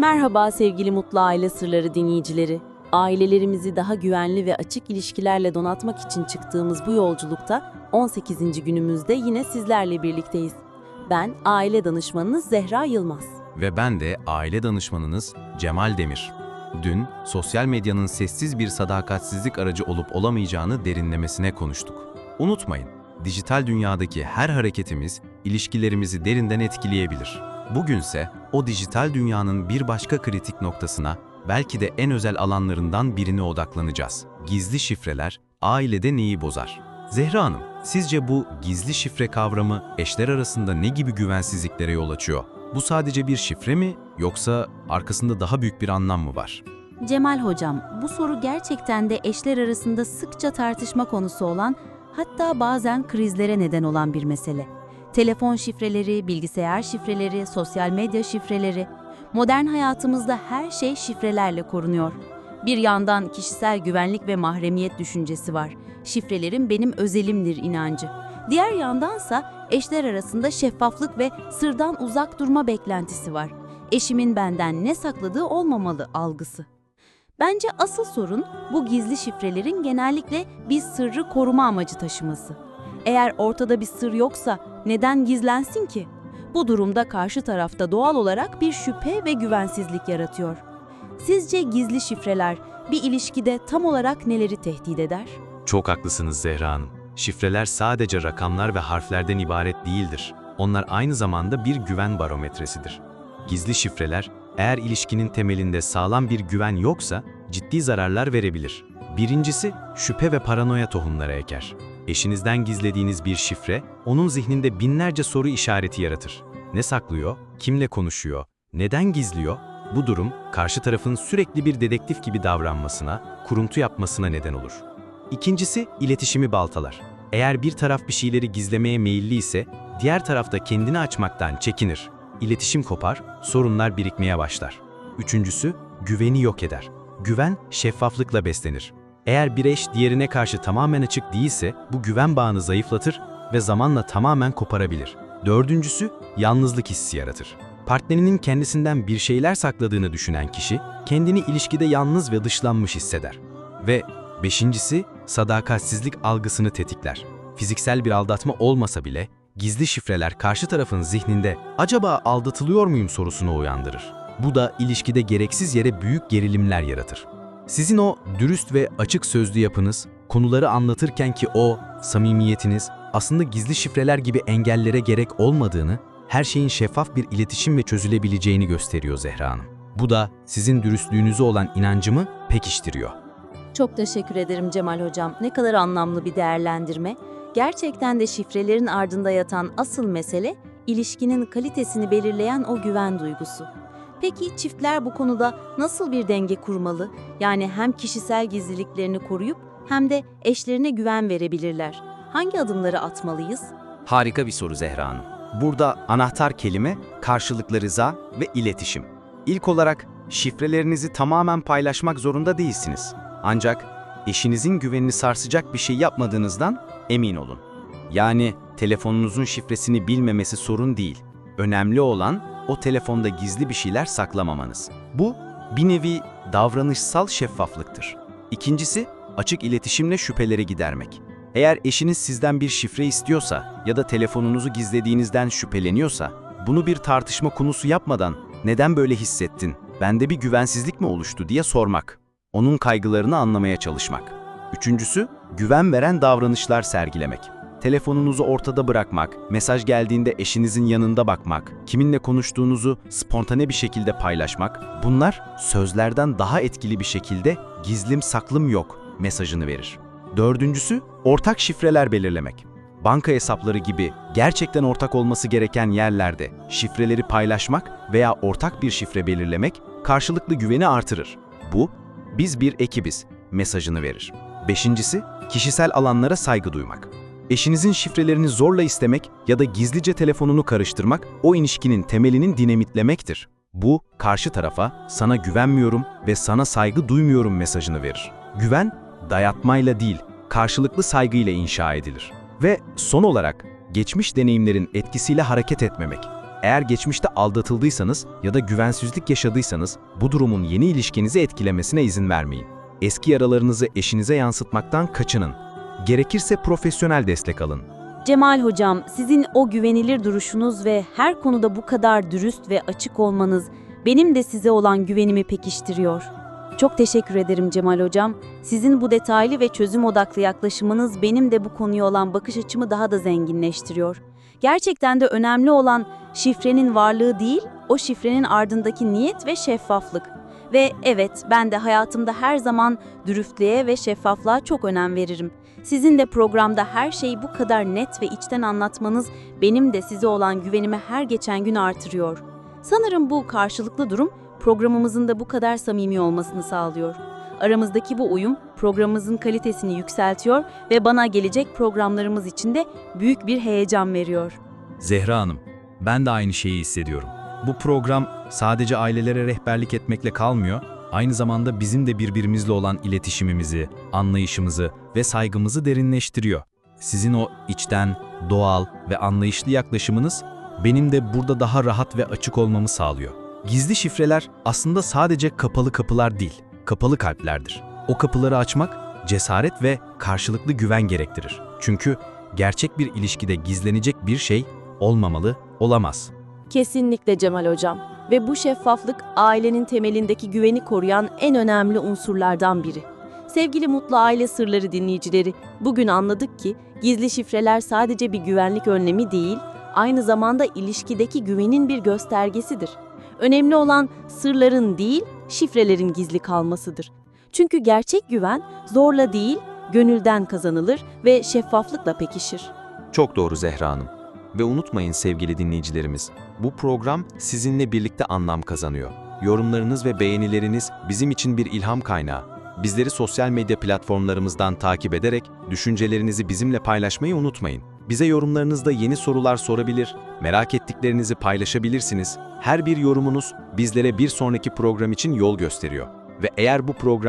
Merhaba sevgili Mutlu Aile Sırları dinleyicileri. Ailelerimizi daha güvenli ve açık ilişkilerle donatmak için çıktığımız bu yolculukta 18. günümüzde yine sizlerle birlikteyiz. Ben aile danışmanınız Zehra Yılmaz. Ve ben de aile danışmanınız Cemal Demir. Dün sosyal medyanın sessiz bir sadakatsizlik aracı olup olamayacağını derinlemesine konuştuk. Unutmayın, dijital dünyadaki her hareketimiz ilişkilerimizi derinden etkileyebilir. Bugünse o dijital dünyanın bir başka kritik noktasına, belki de en özel alanlarından birine odaklanacağız. Gizli şifreler ailede neyi bozar? Zehra Hanım, sizce bu gizli şifre kavramı eşler arasında ne gibi güvensizliklere yol açıyor? Bu sadece bir şifre mi yoksa arkasında daha büyük bir anlam mı var? Cemal Hocam, bu soru gerçekten de eşler arasında sıkça tartışma konusu olan, hatta bazen krizlere neden olan bir mesele. Telefon şifreleri, bilgisayar şifreleri, sosyal medya şifreleri, modern hayatımızda her şey şifrelerle korunuyor. Bir yandan kişisel güvenlik ve mahremiyet düşüncesi var. Şifrelerim benim özelimdir inancı. Diğer yandansa eşler arasında şeffaflık ve sırdan uzak durma beklentisi var. Eşimin benden ne sakladığı olmamalı algısı. Bence asıl sorun bu gizli şifrelerin genellikle bir sırrı koruma amacı taşıması. Eğer ortada bir sır yoksa neden gizlensin ki? Bu durumda karşı tarafta doğal olarak bir şüphe ve güvensizlik yaratıyor. Sizce gizli şifreler bir ilişkide tam olarak neleri tehdit eder? Çok haklısınız Zehra Hanım. Şifreler sadece rakamlar ve harflerden ibaret değildir. Onlar aynı zamanda bir güven barometresidir. Gizli şifreler, eğer ilişkinin temelinde sağlam bir güven yoksa ciddi zararlar verebilir. Birincisi, şüphe ve paranoya tohumları eker. Eşinizden gizlediğiniz bir şifre, onun zihninde binlerce soru işareti yaratır. Ne saklıyor, kimle konuşuyor, neden gizliyor? Bu durum, karşı tarafın sürekli bir dedektif gibi davranmasına, kuruntu yapmasına neden olur. İkincisi, iletişimi baltalar. Eğer bir taraf bir şeyleri gizlemeye meyilli ise, diğer taraf da kendini açmaktan çekinir. İletişim kopar, sorunlar birikmeye başlar. Üçüncüsü, güveni yok eder. Güven, şeffaflıkla beslenir. Eğer bir eş diğerine karşı tamamen açık değilse, bu güven bağını zayıflatır ve zamanla tamamen koparabilir. Dördüncüsü, yalnızlık hissi yaratır. Partnerinin kendisinden bir şeyler sakladığını düşünen kişi, kendini ilişkide yalnız ve dışlanmış hisseder. Ve beşincisi, sadakatsizlik algısını tetikler. Fiziksel bir aldatma olmasa bile, gizli şifreler karşı tarafın zihninde acaba aldatılıyor muyum sorusunu uyandırır. Bu da ilişkide gereksiz yere büyük gerilimler yaratır. Sizin o dürüst ve açık sözlü yapınız, konuları anlatırken ki o samimiyetiniz aslında gizli şifreler gibi engellere gerek olmadığını, her şeyin şeffaf bir iletişim ve çözülebileceğini gösteriyor Zehra Hanım. Bu da sizin dürüstlüğünüze olan inancımı pekiştiriyor. Çok teşekkür ederim Cemal Hocam. Ne kadar anlamlı bir değerlendirme. Gerçekten de şifrelerin ardında yatan asıl mesele ilişkinin kalitesini belirleyen o güven duygusu. Peki çiftler bu konuda nasıl bir denge kurmalı? Yani hem kişisel gizliliklerini koruyup hem de eşlerine güven verebilirler. Hangi adımları atmalıyız? Harika bir soru Zehra Hanım. Burada anahtar kelime karşılıklı rıza ve iletişim. İlk olarak şifrelerinizi tamamen paylaşmak zorunda değilsiniz. Ancak eşinizin güvenini sarsacak bir şey yapmadığınızdan emin olun. Yani telefonunuzun şifresini bilmemesi sorun değil. Önemli olan o telefonda gizli bir şeyler saklamamanız. Bu bir nevi davranışsal şeffaflıktır. İkincisi açık iletişimle şüpheleri gidermek. Eğer eşiniz sizden bir şifre istiyorsa ya da telefonunuzu gizlediğinizden şüpheleniyorsa, bunu bir tartışma konusu yapmadan neden böyle hissettin, bende bir güvensizlik mi oluştu diye sormak. Onun kaygılarını anlamaya çalışmak. Üçüncüsü, güven veren davranışlar sergilemek. Telefonunuzu ortada bırakmak, mesaj geldiğinde eşinizin yanında bakmak, kiminle konuştuğunuzu spontane bir şekilde paylaşmak, bunlar sözlerden daha etkili bir şekilde gizlim saklım yok mesajını verir. Dördüncüsü, ortak şifreler belirlemek. Banka hesapları gibi gerçekten ortak olması gereken yerlerde şifreleri paylaşmak veya ortak bir şifre belirlemek karşılıklı güveni artırır. Bu, biz bir ekibiz mesajını verir. Beşincisi, kişisel alanlara saygı duymak. Eşinizin şifrelerini zorla istemek ya da gizlice telefonunu karıştırmak o ilişkinin temelinin dinamitlemektir. Bu, karşı tarafa sana güvenmiyorum ve sana saygı duymuyorum mesajını verir. Güven, dayatmayla değil, karşılıklı saygıyla inşa edilir. Ve son olarak, geçmiş deneyimlerin etkisiyle hareket etmemek. Eğer geçmişte aldatıldıysanız ya da güvensizlik yaşadıysanız bu durumun yeni ilişkinizi etkilemesine izin vermeyin. Eski yaralarınızı eşinize yansıtmaktan kaçının. Gerekirse profesyonel destek alın. Cemal Hocam, sizin o güvenilir duruşunuz ve her konuda bu kadar dürüst ve açık olmanız benim de size olan güvenimi pekiştiriyor. Çok teşekkür ederim Cemal Hocam. Sizin bu detaylı ve çözüm odaklı yaklaşımınız benim de bu konuya olan bakış açımı daha da zenginleştiriyor. Gerçekten de önemli olan şifrenin varlığı değil, o şifrenin ardındaki niyet ve şeffaflık. Ve evet, ben de hayatımda her zaman dürüstlüğe ve şeffaflığa çok önem veririm. Sizin de programda her şeyi bu kadar net ve içten anlatmanız benim de size olan güvenimi her geçen gün artırıyor. Sanırım bu karşılıklı durum programımızın da bu kadar samimi olmasını sağlıyor. Aramızdaki bu uyum programımızın kalitesini yükseltiyor ve bana gelecek programlarımız için de büyük bir heyecan veriyor. Zehra Hanım, ben de aynı şeyi hissediyorum. Bu program sadece ailelere rehberlik etmekle kalmıyor, aynı zamanda bizim de birbirimizle olan iletişimimizi, anlayışımızı ve saygımızı derinleştiriyor. Sizin o içten, doğal ve anlayışlı yaklaşımınız benim de burada daha rahat ve açık olmamı sağlıyor. Gizli şifreler aslında sadece kapalı kapılar değil, kapalı kalplerdir. O kapıları açmak cesaret ve karşılıklı güven gerektirir. Çünkü gerçek bir ilişkide gizlenecek bir şey olmamalı, olamaz. Kesinlikle Cemal Hocam. Ve bu şeffaflık ailenin temelindeki güveni koruyan en önemli unsurlardan biri. Sevgili Mutlu Aile Sırları dinleyicileri, bugün anladık ki gizli şifreler sadece bir güvenlik önlemi değil, aynı zamanda ilişkideki güvenin bir göstergesidir. Önemli olan sırların değil, şifrelerin gizli kalmasıdır. Çünkü gerçek güven zorla değil, gönülden kazanılır ve şeffaflıkla pekişir. Çok doğru Zehra Hanım. Ve unutmayın sevgili dinleyicilerimiz, bu program sizinle birlikte anlam kazanıyor. Yorumlarınız ve beğenileriniz bizim için bir ilham kaynağı. Bizleri sosyal medya platformlarımızdan takip ederek düşüncelerinizi bizimle paylaşmayı unutmayın. Bize yorumlarınızda yeni sorular sorabilir, merak ettiklerinizi paylaşabilirsiniz. Her bir yorumunuz bizlere bir sonraki program için yol gösteriyor. Ve eğer bu program